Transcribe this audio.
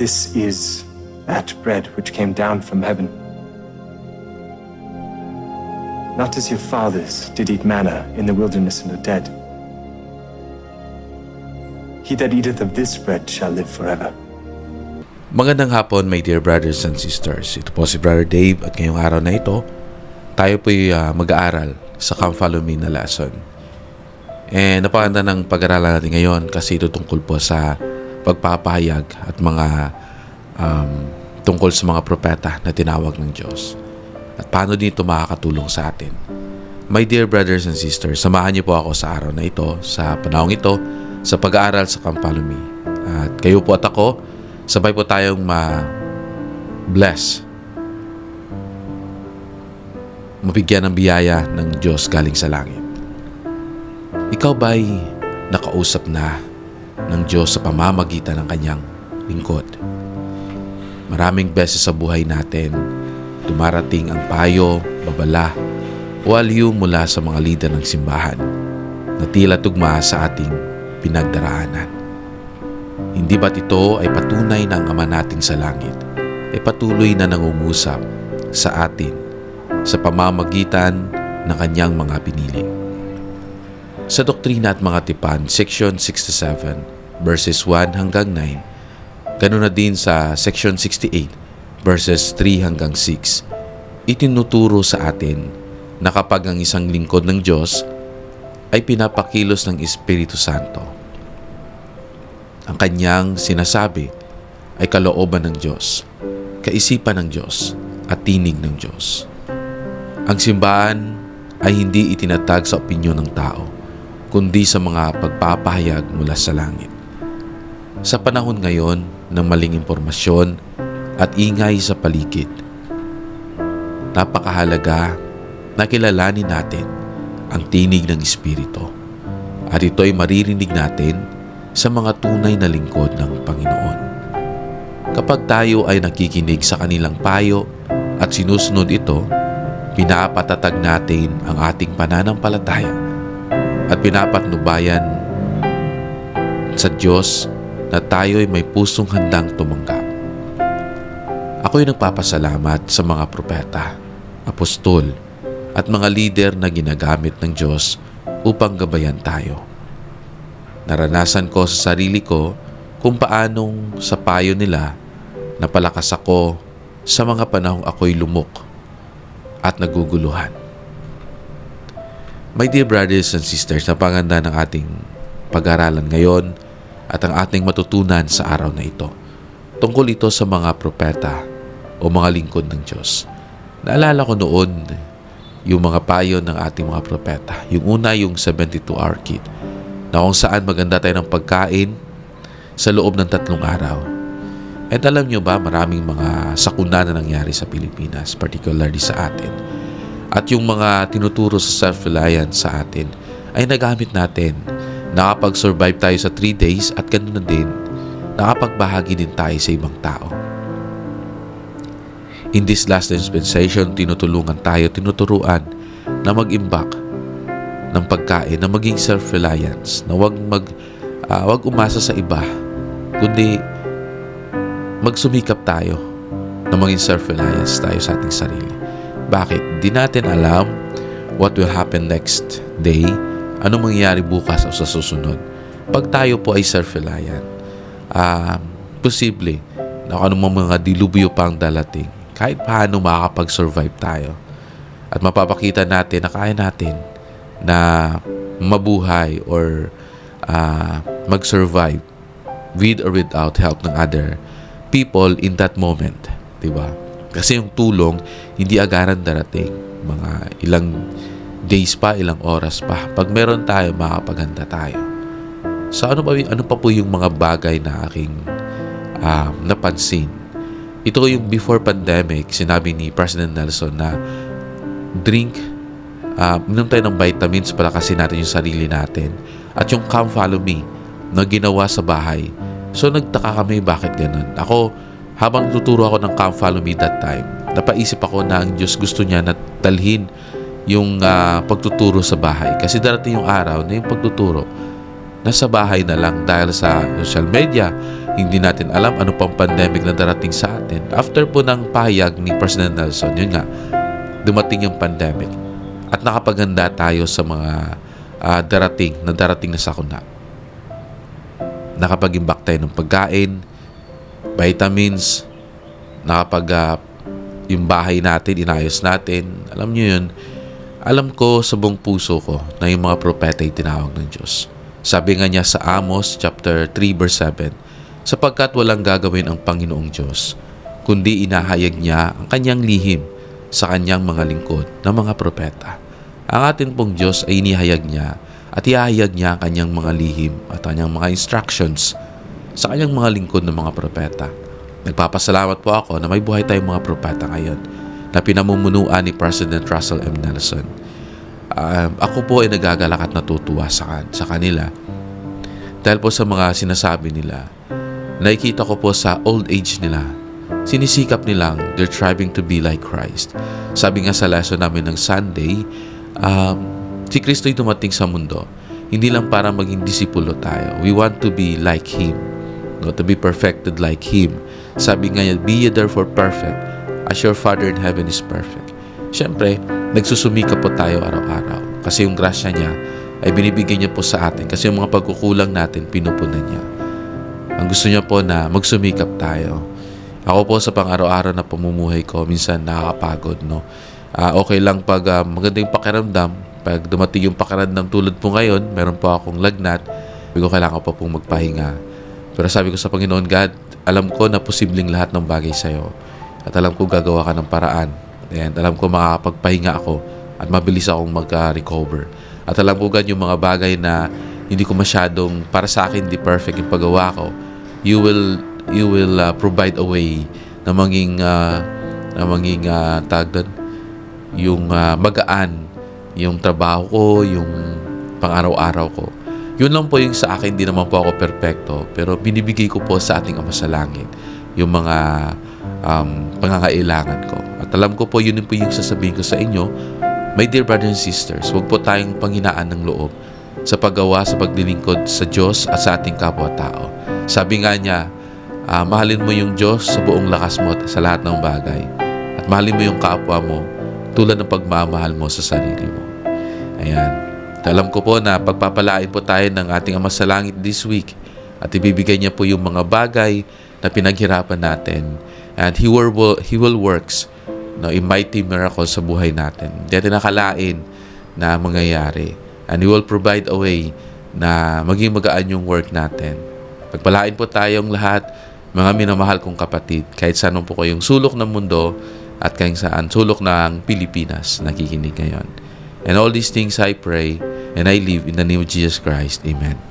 This is that bread which came down from heaven. Not as your fathers did eat manna in the wilderness and are dead. He that eateth of this bread shall live forever. Magandang hapon, my dear brothers and sisters. Ito po si Brother Dave at ngayong araw na ito, tayo po'y uh, mag-aaral sa Come Follow Me na lesson. And napakanda ng pag-aralan natin ngayon kasi ito tungkol po sa pagpapahayag at mga um, tungkol sa mga propeta na tinawag ng Diyos. At paano dito makakatulong sa atin. My dear brothers and sisters, samahan niyo po ako sa araw na ito, sa panahong ito, sa pag-aaral sa Me. At kayo po at ako, sabay po tayong ma-bless. Mabigyan ng biyaya ng Diyos galing sa langit. Ikaw ba'y nakausap na ng Diyos sa pamamagitan ng kanyang lingkod? Maraming beses sa buhay natin, dumarating ang payo, babala, o aliw mula sa mga lider ng simbahan na tila tugma sa ating pinagdaraanan. Hindi ba't ito ay patunay ng Ama natin sa langit ay patuloy na nangungusap sa atin sa pamamagitan ng kanyang mga pinili. Sa Doktrina at Mga Tipan, Section 67, verses 1 hanggang 9, ganoon na din sa Section 68, verses 3 hanggang 6, itinuturo sa atin na kapag ang isang lingkod ng Diyos ay pinapakilos ng Espiritu Santo, ang kanyang sinasabi ay kalooban ng Diyos, kaisipan ng Diyos, at tinig ng Diyos. Ang simbahan ay hindi itinatag sa opinyon ng tao, kundi sa mga pagpapahayag mula sa langit. Sa panahon ngayon ng maling impormasyon at ingay sa paligid, napakahalaga na kilalanin natin ang tinig ng Espiritu at ito ay maririnig natin sa mga tunay na lingkod ng Panginoon. Kapag tayo ay nakikinig sa kanilang payo at sinusunod ito, pinapatatag natin ang ating pananampalataya at pinapatnubayan sa Diyos na tayo ay may pusong handang tumanggap. Ako'y nagpapasalamat sa mga propeta, apostol, at mga lider na ginagamit ng Diyos upang gabayan tayo. Naranasan ko sa sarili ko kung paanong sa payo nila napalakas ako sa mga panahong ako'y lumok at naguguluhan. My dear brothers and sisters, napanganda ng ating pag-aralan ngayon at ang ating matutunan sa araw na ito. Tungkol ito sa mga propeta o mga lingkod ng Diyos. Naalala ko noon yung mga payo ng ating mga propeta. Yung una, yung 72-hour kit na kung saan maganda tayo ng pagkain sa loob ng tatlong araw. At alam nyo ba, maraming mga sakuna na nangyari sa Pilipinas, particularly sa atin. At yung mga tinuturo sa self-reliance sa atin ay nagamit natin. Nakapag-survive tayo sa 3 days at ganoon na din, nakapagbahagi din tayo sa ibang tao. In this last dispensation, tinutulungan tayo, tinuturuan na mag-imbak ng pagkain na maging self-reliance, na wag mag uh, wag umasa sa iba, kundi magsumikap tayo na maging self-reliance tayo sa ating sarili. Bakit? Di natin alam what will happen next day, ano mangyayari bukas o sa susunod. Pag tayo po ay self-reliant, uh, posible na kung anong mga dilubyo pang dalating, kahit paano makakapag-survive tayo. At mapapakita natin na kaya natin na mabuhay or uh, mag-survive with or without help ng other people in that moment. ba? Diba? Kasi yung tulong, hindi agaran darating. Mga ilang days pa, ilang oras pa. Pag meron tayo, makakapaghanda tayo. So ano pa, ano pa po yung mga bagay na aking um, napansin ito yung before pandemic, sinabi ni President Nelson na drink, uh, minom tayo ng vitamins, palakasin natin yung sarili natin. At yung Come Follow Me na ginawa sa bahay. So nagtaka kami bakit ganun. Ako, habang tuturo ako ng Come Follow Me that time, napaisip ako na ang Diyos gusto niya na talhin yung uh, pagtuturo sa bahay. Kasi darating yung araw na yung pagtuturo nasa bahay na lang dahil sa social media, hindi natin alam ano pang pandemic na darating sa atin. After po ng pahayag ni President Nelson, yun nga, dumating yung pandemic. At nakapaganda tayo sa mga ah, darating na darating na sakuna. Nakapag-imbak tayo ng pagkain, vitamins, nakapag ah, yung bahay natin, inayos natin. Alam nyo yun, alam ko sa buong puso ko na yung mga propeta ay tinawag ng Diyos. Sabi nga niya sa Amos chapter 3 verse 7, sapagkat walang gagawin ang Panginoong Diyos, kundi inahayag niya ang kanyang lihim sa kanyang mga lingkod na mga propeta. Ang atin pong Diyos ay inihayag niya at ihahayag niya ang kanyang mga lihim at kanyang mga instructions sa kanyang mga lingkod ng mga propeta. Nagpapasalamat po ako na may buhay tayong mga propeta ngayon na pinamumunuan ni President Russell M. Nelson. Um, ako po ay nagagalak at natutuwa sa, sa kanila dahil po sa mga sinasabi nila. Nakikita ko po sa old age nila, sinisikap nilang they're striving to be like Christ. Sabi nga sa lesson namin ng Sunday, um, si Kristo ay dumating sa mundo hindi lang para maging disipulo tayo. We want to be like Him. No, to be perfected like Him. Sabi nga niya, be ye therefore perfect as your Father in heaven is perfect. Siyempre, nagsusumikap po tayo araw-araw. Kasi yung grasya niya ay binibigay niya po sa atin. Kasi yung mga pagkukulang natin, pinupunan niya. Ang gusto niya po na magsumikap tayo. Ako po sa pang-araw-araw na pamumuhay ko, minsan nakakapagod, no? Ah, okay lang pag ah, maganda pakiramdam, pag dumating yung pakiramdam tulad po ngayon, meron po akong lagnat, sabi ko kailangan ko pa pong magpahinga. Pero sabi ko sa Panginoon, God, alam ko na posibleng lahat ng bagay sa'yo. At alam ko gagawa ka ng paraan. And alam ko makakapagpahinga ako at mabilis akong mag-recover. At alam ko God, yung mga bagay na hindi ko masyadong, para sa akin, di perfect yung paggawa ko, you will, you will uh, provide a way na maging, uh, na maging uh, tag doon, yung uh, magaan yung trabaho ko, yung pang-araw-araw ko. Yun lang po yung sa akin, di naman po ako perpekto, pero binibigay ko po sa ating Ama sa Langit yung mga um, pangangailangan ko. At alam ko po, yun po yung sasabihin ko sa inyo, my dear brothers and sisters, huwag po tayong panghinaan ng loob sa paggawa, sa paglilingkod sa Diyos at sa ating kapwa-tao. Sabi nga niya, ah, mahalin mo yung Diyos sa buong lakas mo at sa lahat ng bagay. At mahalin mo yung kapwa mo tulad ng pagmamahal mo sa sarili mo. Ayan. Alam ko po na pagpapalain po tayo ng ating Ama sa Langit this week at ibibigay niya po yung mga bagay na pinaghirapan natin and He will, he will works no, a mighty miracle sa buhay natin. Hindi natin nakalain na mangyayari. And He will provide a way na maging magaan yung work natin. Pagpalain po tayong lahat, mga minamahal kong kapatid, kahit saan po kayong sulok ng mundo at kahit saan sulok ng Pilipinas nakikinig ngayon. And all these things I pray and I live in the name of Jesus Christ. Amen.